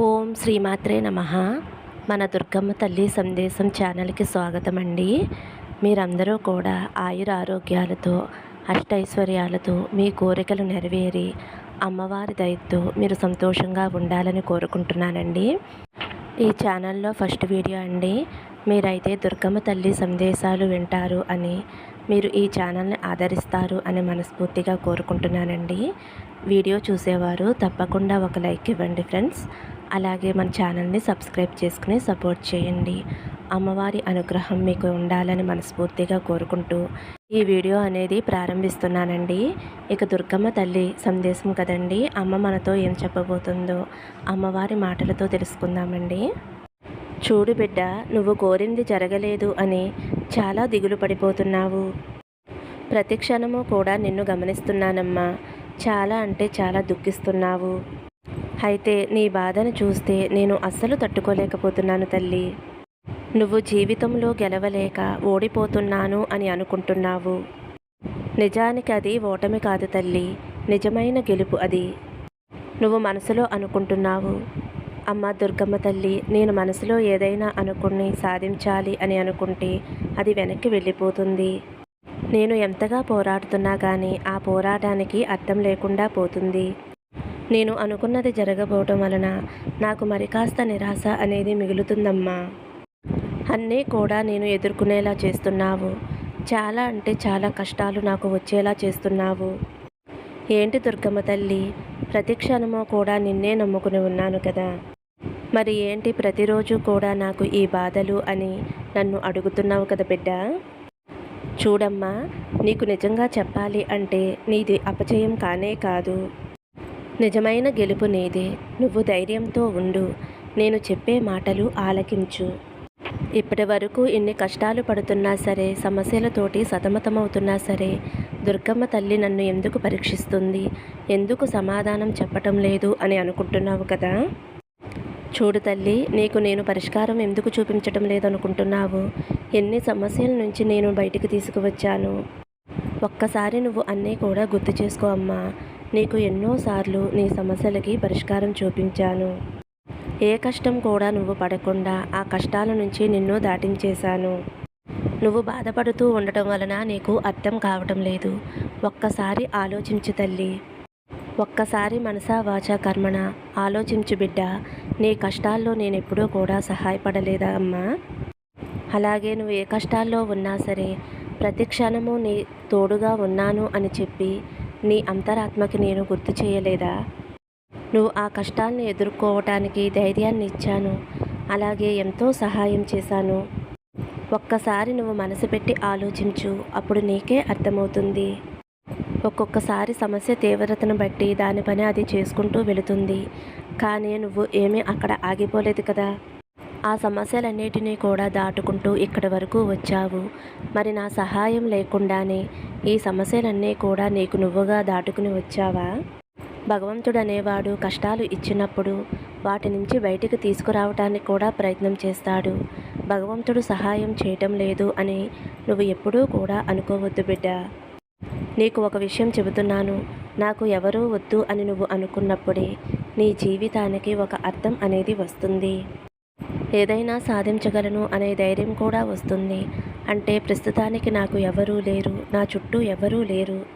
ఓం శ్రీమాత్రే నమ. మన దుర్గమ్మ తల్లి సందేశం ఛానల్కి స్వాగతం అండి మీరందరూ కూడా ఆయుర ఆరోగ్యాలతో అష్టైశ్వర్యాలతో మీ కోరికలు నెరవేరి అమ్మవారి దయతో మీరు సంతోషంగా ఉండాలని కోరుకుంటున్నానండి. ఈ ఛానల్లో ఫస్ట్ వీడియో అండి మీరైతే దుర్గమ్మ తల్లి సందేశాలు వింటారు అని మీరు ఈ ఛానల్ని ఆదరిస్తారు అని మనస్ఫూర్తిగా కోరుకుంటున్నానండి. వీడియో చూసేవారు తప్పకుండా ఒక లైక్ ఇవ్వండి ఫ్రెండ్స్. అలాగే మన ఛానల్ని సబ్స్క్రైబ్ చేసుకుని సపోర్ట్ చేయండి. అమ్మవారి అనుగ్రహం మీకు ఉండాలని మనస్ఫూర్తిగా కోరుకుంటూ ఈ వీడియో అనేది ప్రారంభిస్తున్నానండి. ఇక దుర్గమ్మ తల్లి సందేశం కదండి. అమ్మ మనతో ఏం చెప్పబోతుందో అమ్మవారి మాటలతో తెలుసుకుందామండి. చూడు బిడ్డ నువ్వు కోరింది జరగలేదు అని చాలా దిగులు పడిపోతున్నావు. ప్రతి క్షణము కూడా నిన్ను గమనిస్తున్నానమ్మా. చాలా అంటే చాలా దుఃఖిస్తున్నావు. అయితే నీ బాధను చూస్తే నేను అస్సలు తట్టుకోలేకపోతున్నాను తల్లి. నువ్వు జీవితంలో గెలవలేక ఓడిపోతున్నాను అని అనుకుంటున్నావు. నిజానికి అది ఓటమి కాదు తల్లి. నిజమైన గెలుపు అది. నువ్వు మనసులో అనుకుంటున్నావు. అమ్మ దుర్గమ్మ తల్లి నేను మనసులో ఏదైనా అనుకుని సాధించాలి అని అనుకుంటే అది వెనక్కి వెళ్ళిపోతుంది. నేను ఎంతగా పోరాడుతున్నా కానీ ఆ పోరాటానికి అర్థం లేకుండా పోతుంది. నేను అనుకున్నది జరగబోవటం వలన నాకు మరి కాస్త నిరాశ అనేది మిగులుతుందమ్మా. అన్నీ కూడా నేను ఎదుర్కొనేలా చేస్తున్నావు. చాలా అంటే చాలా కష్టాలు నాకు వచ్చేలా చేస్తున్నావు. ఏంటి దుర్గమ్మ తల్లి? ప్రతి క్షణమో కూడా నిన్నే నమ్ముకుని ఉన్నాను కదా. మరి ఏంటి ప్రతిరోజు కూడా నాకు ఈ బాధలు అని నన్ను అడుగుతున్నావు కదా బిడ్డ? చూడమ్మా నీకు నిజంగా చెప్పాలి అంటే నీది అపజయం కానే కాదు. నిజమైన గెలుపు నీదే. నువ్వు ధైర్యంతో ఉండు. నేను చెప్పే మాటలు ఆలకించు. ఇప్పటి వరకు ఇన్ని కష్టాలు పడుతున్నా సరే సమస్యలతోటి సతమతమవుతున్నా సరే దుర్గమ్మ తల్లి నన్ను ఎందుకు పరీక్షిస్తుంది? ఎందుకు సమాధానం చెప్పటం లేదు అని అనుకుంటున్నావు కదా? చూడు తల్లి నీకు నేను పరిష్కారం ఎందుకు చూపించటం లేదనుకుంటున్నావు? ఎన్ని సమస్యల నుంచి నేను బయటికి తీసుకువచ్చాను? ఒక్కసారి నువ్వు అన్నీ కూడా గుర్తు చేసుకో అమ్మా. నీకు ఎన్నోసార్లు నీ సమస్యలకి పరిష్కారం చూపించాను. ఏ కష్టం కూడా నువ్వు పడకుండా ఆ కష్టాల నుంచి నిన్ను దాటించేశాను. నువ్వు బాధపడుతూ ఉండటం వలన నీకు అర్థం కావటం లేదు. ఒక్కసారి ఆలోచించు తల్లి. ఒక్కసారి మనసా వాచా కర్మణ ఆలోచించు బిడ్డ నీ కష్టాల్లో నేను ఎప్పుడూ కూడా సహాయపడలేదా అమ్మా? అలాగే నువ్వు ఏ కష్టాల్లో ఉన్నా సరే ప్రతి క్షణము నీ తోడుగా ఉన్నాను అని చెప్పి నీ అంతరాత్మకి నేను గుర్తు చేయలేదా? నువ్వు ఆ కష్టాన్ని ఎదుర్కోవటానికి ధైర్యాన్ని ఇచ్చాను. అలాగే ఎంతో సహాయం చేశాను. ఒక్కసారి నువ్వు మనసు పెట్టి ఆలోచించు. అప్పుడు నీకే అర్థమవుతుంది. ఒక్కొక్కసారి సమస్య తీవ్రతను బట్టి దాని పని అది చేసుకుంటూ వెళుతుంది. కానీ నువ్వు ఏమీ అక్కడ ఆగిపోలేదు కదా? ఆ సమస్యలన్నిటినీ కూడా దాటుకుంటూ ఇక్కడి వరకు వచ్చావు. మరి నా సహాయం లేకుండానే ఈ సమస్యలన్నీ కూడా నీకు నువ్వుగా దాటుకుని వచ్చావా? భగవంతుడు అనేవాడు కష్టాలు ఇచ్చినప్పుడు వాటి నుంచి బయటికి తీసుకురావటానికి కూడా ప్రయత్నం చేస్తాడు. భగవంతుడు సహాయం చేయటం లేదు అని నువ్వు ఎప్పుడూ కూడా అనుకోవద్దు బిడ్డ. నీకు ఒక విషయం చెబుతున్నాను. నాకు ఎవరూ వద్దు అని నువ్వు అనుకున్నప్పుడే నీ జీవితానికి ఒక అర్థం అనేది వస్తుంది. ఏదైనా సాధించగలను అనే ధైర్యం కూడా వస్తుంది. అంటే ప్రస్తుతానికి నాకు ఎవరూ లేరు. నా చుట్టూ ఎవరూ లేరు.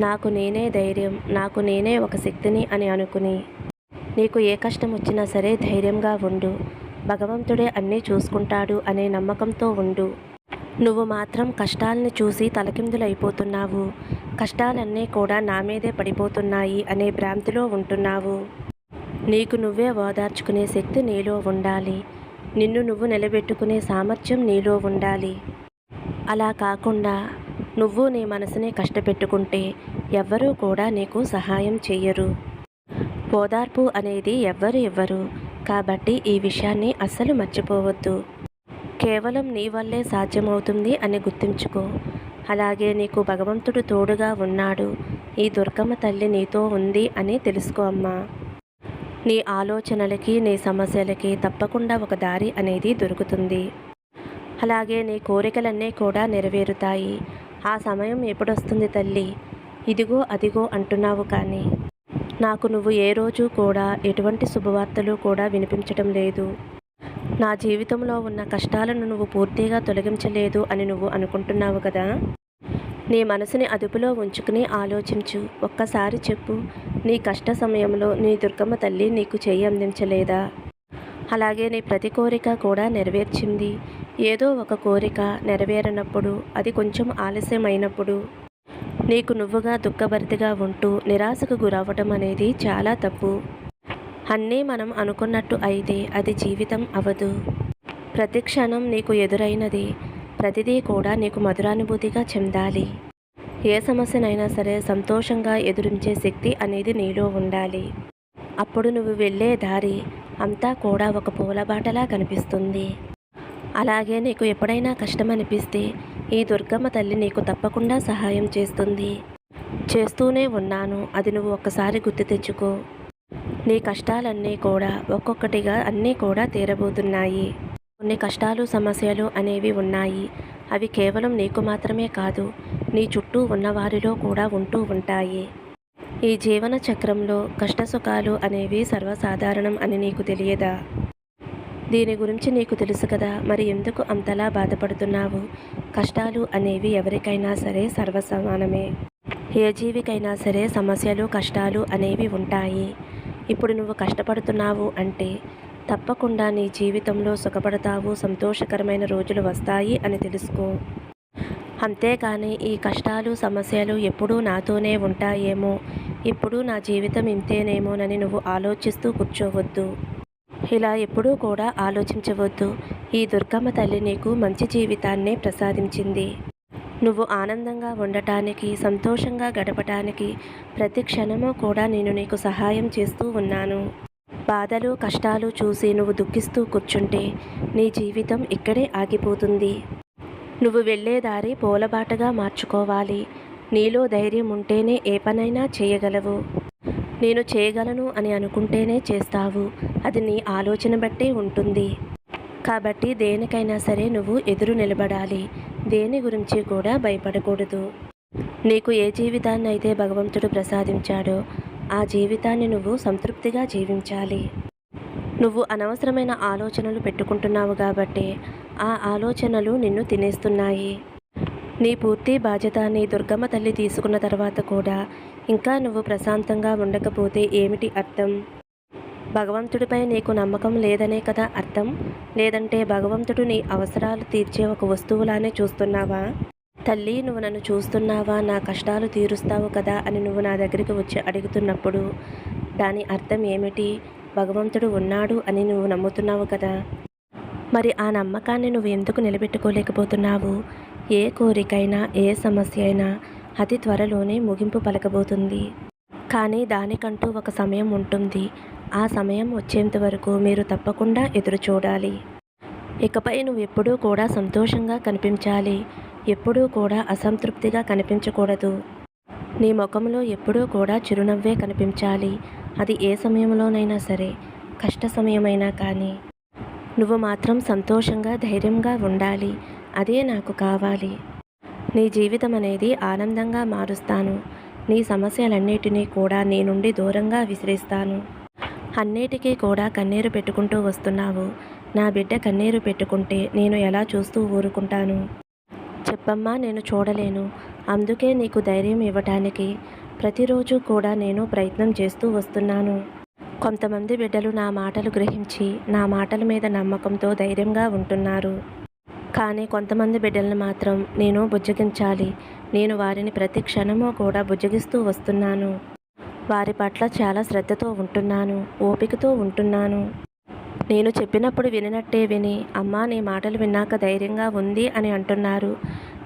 నాకు నేనే ధైర్యం. నాకు నేనే ఒక శక్తిని అని అనుకుని. నీకు ఏ కష్టం వచ్చినా సరే ధైర్యంగా ఉండు. భగవంతుడే అన్నీ చూసుకుంటాడు అనే నమ్మకంతో ఉండు. నువ్వు మాత్రం కష్టాలని చూసి తలకిందులైపోతున్నావు. కష్టాలన్నీ కూడా నా మీదే పడిపోతున్నాయి అనే భ్రాంతిలో ఉంటున్నావు. నీకు నువ్వే ఓదార్చుకునే శక్తి నీలో ఉండాలి. నిన్ను నువ్వు నిలబెట్టుకునే సామర్థ్యం నీలో ఉండాలి. అలా కాకుండా నువ్వు నీ మనసునే కష్టపెట్టుకుంటే ఎవ్వరూ కూడా నీకు సహాయం చెయ్యరు. ఓదార్పు అనేది ఎవ్వరు ఇవ్వరు. కాబట్టి ఈ విషయాన్ని అస్సలు మర్చిపోవద్దు. కేవలం నీ వల్లే సాధ్యమవుతుంది అని గుర్తుంచుకో. అలాగే నీకు భగవంతుడు తోడుగా ఉన్నాడు. ఈ దుర్గమ్మ తల్లి నీతో ఉంది అని తెలుసుకో అమ్మా. నీ ఆలోచనలకి నీ సమస్యలకి తప్పకుండా ఒక దారి అనేది దొరుకుతుంది. అలాగే నీ కోరికలన్నీ కూడా నెరవేరుతాయి. ఆ సమయం ఎప్పుడొస్తుంది తల్లి? ఇదిగో అదిగో అంటున్నావు కానీ. నాకు నువ్వు ఏ రోజు కూడా ఎటువంటి శుభవార్తలు కూడా వినిపించటం లేదు. నా జీవితంలో ఉన్న కష్టాలను నువ్వు పూర్తిగా తొలగించలేదు అని నువ్వు అనుకుంటున్నావు కదా? నీ మనసుని అదుపులో ఉంచుకుని ఆలోచించు. ఒక్కసారి చెప్పు నీ కష్ట సమయంలో నీ దుర్గమ్మ తల్లి నీకు చేయి అందించలేదా? అలాగే నీ ప్రతి కోరిక కూడా నెరవేర్చింది. ఏదో ఒక కోరిక నెరవేరనప్పుడు అది కొంచెం ఆలస్యమైనప్పుడు. నీకు నువ్వుగా దుఃఖభరితిగా ఉంటూ నిరాశకు గురవ్వటం అనేది చాలా తప్పు. అన్నీ మనం అనుకున్నట్టు అయితే అది జీవితం అవదు. ప్రతి క్షణం నీకు ఎదురైనది ప్రతిదీ కూడా నీకు మధురానుభూతిగా చెందాలి. ఏ సమస్యనైనా సరే సంతోషంగా ఎదురించే శక్తి అనేది నీలో ఉండాలి. అప్పుడు నువ్వు వెళ్ళే దారి అంతా కూడా ఒక పూలబాటలా కనిపిస్తుంది. అలాగే నీకు ఎప్పుడైనా కష్టం అనిపిస్తే ఈ దుర్గమ్మ తల్లి నీకు తప్పకుండా సహాయం చేస్తుంది. చేస్తూనే ఉన్నాను అది నువ్వు ఒక్కసారి గుర్తు తెచ్చుకో. నీ కష్టాలన్నీ కూడా ఒక్కొక్కటిగా అన్నీ కూడా తీరబోతున్నాయి. కొన్ని కష్టాలు సమస్యలు అనేవి ఉన్నాయి. అవి కేవలం నీకు మాత్రమే కాదు నీ చుట్టూ ఉన్నవారిలో కూడా ఉంటూ ఉంటాయి. ఈ జీవన చక్రంలో కష్టసుఖాలు అనేవి సర్వసాధారణం అని నీకు తెలియదా? దీని గురించి నీకు తెలుసు కదా మరి ఎందుకు అంతలా బాధపడుతున్నావు? కష్టాలు అనేవి ఎవరికైనా సరే సర్వసమానమే. ఏ జీవికైనా సరే సమస్యలు కష్టాలు అనేవి ఉంటాయి. ఇప్పుడు నువ్వు కష్టపడుతున్నావు అంటే తప్పకుండా నీ జీవితంలో సుఖపడతావు సంతోషకరమైన రోజులు వస్తాయి అని తెలుసుకో. అంతేకాని ఈ కష్టాలు సమస్యలు ఎప్పుడూ నాతోనే ఉంటాయేమో? ఇప్పుడు నా జీవితం ఇంతేనేమోనని నువ్వు ఆలోచిస్తూ కూర్చోవద్దు. ఇలా ఎప్పుడూ కూడా ఆలోచించవద్దు. ఈ దుర్గమ్మ తల్లి నీకు మంచి జీవితాన్నే ప్రసాదించింది. నువ్వు ఆనందంగా ఉండటానికి సంతోషంగా గడపటానికి ప్రతి క్షణము కూడా నేను నీకు సహాయం చేస్తూ ఉన్నాను. బాధలు కష్టాలు చూసి నువ్వు దుఃఖిస్తూ కూర్చుంటే నీ జీవితం ఇక్కడే ఆగిపోతుంది. నువ్వు వెళ్ళే దారి పూలబాటగా మార్చుకోవాలి. నీలో ధైర్యం ఉంటేనే ఏ పనైనా చేయగలవు. నేను చేయగలను అని అనుకుంటేనే చేస్తావు. అది నీ ఆలోచన బట్టే ఉంటుంది. కాబట్టి దేనికైనా సరే నువ్వు ఎదురు నిలబడాలి. దేని గురించి కూడా భయపడకూడదు. నీకు ఏ జీవితాన్ని అయితే భగవంతుడు ప్రసాదించాడో ఆ జీవితాన్ని నువ్వు సంతృప్తిగా జీవించాలి. నువ్వు అనవసరమైన ఆలోచనలు పెట్టుకుంటున్నావు కాబట్టి ఆ ఆలోచనలు నిన్ను తినేస్తున్నాయి. నీ పూర్తి బాధ్యత నీ దుర్గమ్మ తల్లి తీసుకున్న తర్వాత కూడా ఇంకా నువ్వు ప్రశాంతంగా ఉండకపోతే ఏమిటి అర్థం? భగవంతుడిపై నీకు నమ్మకం లేదనే కదా అర్థం? లేదంటే భగవంతుడు నీ అవసరాలు తీర్చే ఒక వస్తువులానే చూస్తున్నావా? తల్లి నువ్వు నన్ను చూస్తున్నావా? నా కష్టాలు తీరుస్తావు కదా అని నువ్వు నా దగ్గరికి వచ్చి అడుగుతున్నప్పుడు దాని అర్థం ఏమిటి? భగవంతుడు ఉన్నాడు అని నువ్వు నమ్ముతున్నావు కదా. మరి ఆ నమ్మకాన్ని నువ్వు ఎందుకు నిలబెట్టుకోలేకపోతున్నావు? ఏ కోరికైనా ఏ సమస్య అయినా అతి త్వరలోనే ముగింపు పలకబోతుంది. కానీ దానికంటూ ఒక సమయం ఉంటుంది. ఆ సమయం వచ్చేంత వరకు మీరు తప్పకుండా ఎదురు చూడాలి. ఇకపై నువ్వు ఎప్పుడూ కూడా సంతోషంగా కనిపించాలి. ఎప్పుడూ కూడా అసంతృప్తిగా కనిపించకూడదు. నీ ముఖంలో ఎప్పుడూ కూడా చిరునవ్వే కనిపించాలి. అది ఏ సమయంలోనైనా సరే కష్ట సమయమైనా కానీ. నువ్వు మాత్రం సంతోషంగా ధైర్యంగా ఉండాలి. అదే నాకు కావాలి. నీ జీవితం అనేది ఆనందంగా మారుస్తాను. నీ సమస్యలన్నిటినీ కూడా నీ నుండి దూరంగా విసిరిస్తాను. అన్నిటికీ కూడా కన్నీరు పెట్టుకుంటూ వస్తున్నావు. నా బిడ్డ కన్నీరు పెట్టుకుంటే నేను ఎలా చూస్తూ ఊరుకుంటాను? చెప్పమ్మా నేను చూడలేను. అందుకే నీకు ధైర్యం ఇవ్వటానికి ప్రతిరోజు కూడా నేను ప్రయత్నం చేస్తూ వస్తున్నాను. కొంతమంది బిడ్డలు నా మాటలు గ్రహించి నా మాటల మీద నమ్మకంతో ధైర్యంగా ఉంటున్నారు. కానీ కొంతమంది బిడ్డలను మాత్రం నేను బుజ్జగించాలి. నేను వారిని ప్రతి క్షణము కూడా బుజ్జగిస్తూ వస్తున్నాను. వారి పట్ల చాలా శ్రద్ధతో ఉంటున్నాను ఓపికతో ఉంటున్నాను. నేను చెప్పినప్పుడు వినినట్టే విని అమ్మా నీ మాటలు విన్నాక ధైర్యంగా ఉంది అని అంటున్నారు.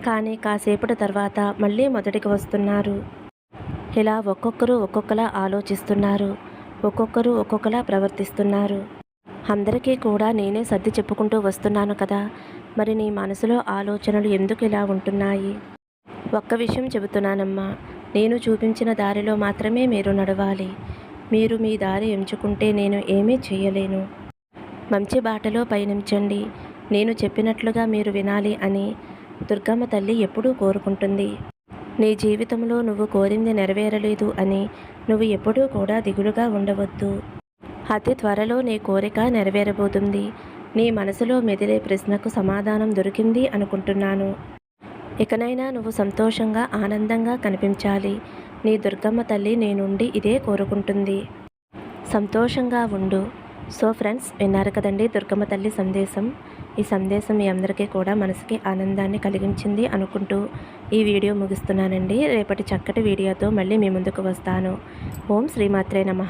కానీ కాసేపటి తర్వాత మళ్ళీ మొదటికి వస్తున్నారు. ఇలా ఒక్కొక్కరు ఒక్కొక్కలా ఆలోచిస్తున్నారు. ఒక్కొక్కరు ఒక్కొక్కలా ప్రవర్తిస్తున్నారు. అందరికీ కూడా నేనే సర్ది చెప్పుకుంటూ వస్తున్నాను కదా. మరి నీ మనసులో ఆలోచనలు ఎందుకు ఇలా ఉంటున్నాయి? ఒక్క విషయం చెబుతున్నానమ్మా. నేను చూపించిన దారిలో మాత్రమే మీరు నడవాలి. మీరు మీ దారి ఎంచుకుంటే నేను ఏమీ చేయలేను. మంచి బాటలో పయనించండి. నేను చెప్పినట్లుగా మీరు వినాలి అని దుర్గమ్మ తల్లి ఎప్పుడూ కోరుకుంటుంది. నీ జీవితంలో నువ్వు కోరింది నెరవేరలేదు అని నువ్వు ఎప్పుడూ కూడా దిగులుగా ఉండవద్దు. అతి త్వరలో నీ కోరిక నెరవేరబోతుంది. నీ మనసులో మెదిలే ప్రశ్నకు సమాధానం దొరికింది అనుకుంటున్నాను. ఇకనైనా నువ్వు సంతోషంగా ఆనందంగా కనిపించాలి. నీ దుర్గమ్మ తల్లి నీ నుండి ఇదే కోరుకుంటుంది. సంతోషంగా ఉండు. సో ఫ్రెండ్స్ విన్నారు కదండి దుర్గమ్మ తల్లి సందేశం? ఈ సందేశం మీ అందరికీ కూడా మనసుకి ఆనందాన్ని కలిగించింది అనుకుంటూ ఈ వీడియో ముగిస్తున్నానండి. రేపటి చక్కటి వీడియోతో మళ్ళీ మీ ముందుకు వస్తాను. ఓం శ్రీమాత్రే నమ.